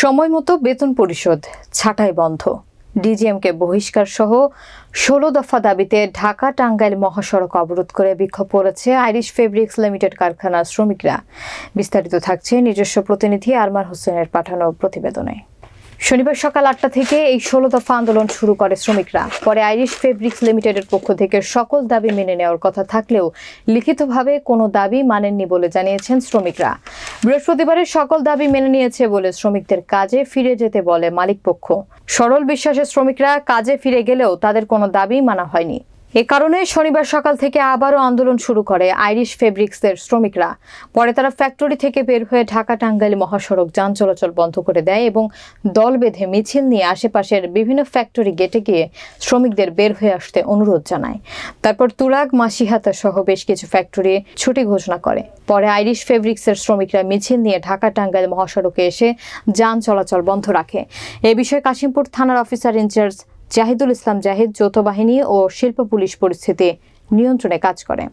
সময় মতো বেতন পরিশোধ, ছাটাই বন্ধ। ডিজিএমকে বহিষ্কার সহ ষোলো দফা দাবিতে ঢাকা টাঙ্গাইল মহাসড়ক অবরোধ করে বিক্ষোভ করেছে আইরিশ ফেব্রিক্স লিমিটেড কারখানার শ্রমিকরা। বিস্তারিত থাকছে নিজস্ব প্রতিনিধি আরমার হোসেনের পাঠানো প্রতিবেদনে। শনিবার সকাল আটটা থেকে এই ষোলো দফা আন্দোলন শুরু করে শ্রমিকরা। পরে আইরিশ ফেব্রিক্স লিমিটেডের পক্ষ থেকে সকল দাবি মেনে নেওয়ার কথা থাকলেও লিখিতভাবে কোনো দাবি মানেননি বলে জানিয়েছেন শ্রমিকরা। বৃহস্পতিবারের সকল দাবি মেনে নিয়েছে বলে শ্রমিকদের কাজে ফিরে যেতে বলে মালিকপক্ষ। সরল বিশ্বাসের শ্রমিকরা কাজে ফিরে গেলেও তাদের কোনো দাবি মানা হয়নি। এ কারণে শনিবার সকাল থেকে আবারও আন্দোলন শুরু করে আইরিশ ফেব্রিক্সের শ্রমিকরা। পরে তারা ফ্যাক্টরি থেকে বের হয়ে ঢাকা টাঙ্গাইল মহাসড়ক যান চলাচল বন্ধ করে দেয় এবং দল বেঁধে মিছিল নিয়ে আশেপাশের বিভিন্ন ফ্যাক্টরি গেটে গিয়ে শ্রমিকদের বের হয়ে আসতে অনুরোধ জানায়। তারপর তুরাগ, মাসিহাতা সহ বেশ কিছু ফ্যাক্টরি ছুটি ঘোষণা করে। পরে আইরিশ ফেব্রিক্সের শ্রমিকরা মিছিল নিয়ে ঢাকা টাঙ্গাইল মহাসড়কে এসে যান চলাচল বন্ধ রাখে। এ বিষয়ে কাশিমপুর থানার officer in charge Zahidul Islam Zahid যৌথ বাহিনী ও শিল্প পুলিশ পরিস্থিতি নিয়ন্ত্রণে কাজ করে।